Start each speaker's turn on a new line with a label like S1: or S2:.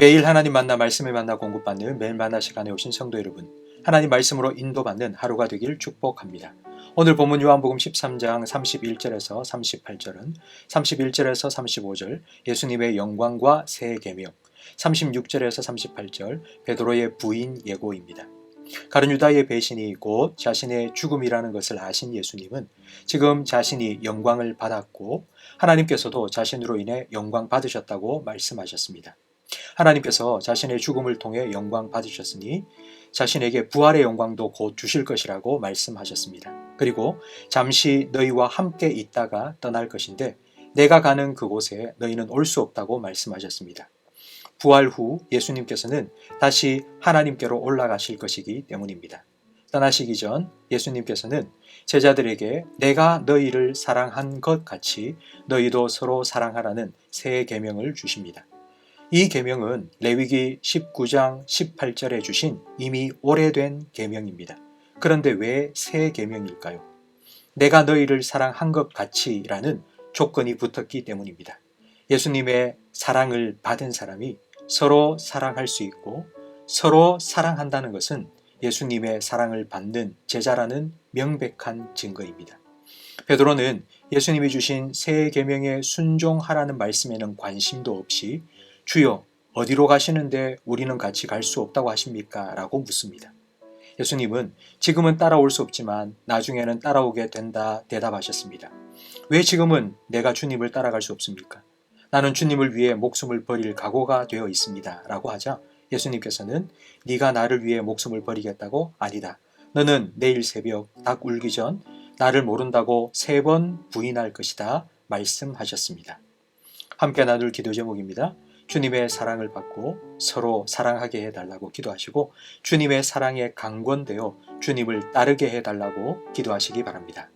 S1: 매일 하나님 만나 말씀을 만나 공급받는 매일 만나 시간에 오신 성도 여러분, 하나님 말씀으로 인도받는 하루가 되길 축복합니다. 오늘 본문 요한복음 13장 31절에서 38절은 31절에서 35절 예수님의 영광과 새 계명, 36절에서 38절 베드로의 부인 예고입니다. 가룟 유다의 배신이 곧 자신의 죽음이라는 것을 아신 예수님은 지금 자신이 영광을 받았고 하나님께서도 자신으로 인해 영광 받으셨다고 말씀하셨습니다. 하나님께서 자신의 죽음을 통해 영광 받으셨으니 자신에게 부활의 영광도 곧 주실 것이라고 말씀하셨습니다. 그리고 잠시 너희와 함께 있다가 떠날 것인데 내가 가는 그곳에 너희는 올 수 없다고 말씀하셨습니다. 부활 후 예수님께서는 다시 하나님께로 올라가실 것이기 때문입니다. 떠나시기 전 예수님께서는 제자들에게 내가 너희를 사랑한 것 같이 너희도 서로 사랑하라는 새 계명을 주십니다. 이 계명은 레위기 19장 18절에 주신 이미 오래된 계명입니다. 그런데 왜 새 계명일까요? 내가 너희를 사랑한 것 같이라는 조건이 붙었기 때문입니다. 예수님의 사랑을 받은 사람이 서로 사랑할 수 있고 서로 사랑한다는 것은 예수님의 사랑을 받는 제자라는 명백한 증거입니다. 베드로는 예수님이 주신 새 계명에 순종하라는 말씀에는 관심도 없이 주여 어디로 가시는데 우리는 같이 갈 수 없다고 하십니까? 라고 묻습니다. 예수님은 지금은 따라올 수 없지만 나중에는 따라오게 된다 대답하셨습니다. 왜 지금은 내가 주님을 따라갈 수 없습니까? 나는 주님을 위해 목숨을 버릴 각오가 되어 있습니다. 라고 하자 예수님께서는 네가 나를 위해 목숨을 버리겠다고 아니다. 너는 내일 새벽 닭 울기 전 나를 모른다고 세 번 부인할 것이다. 말씀하셨습니다. 함께 나눌 기도 제목입니다. 주님의 사랑을 받고 서로 사랑하게 해달라고 기도하시고 주님의 사랑에 강권되어 주님을 따르게 해달라고 기도하시기 바랍니다.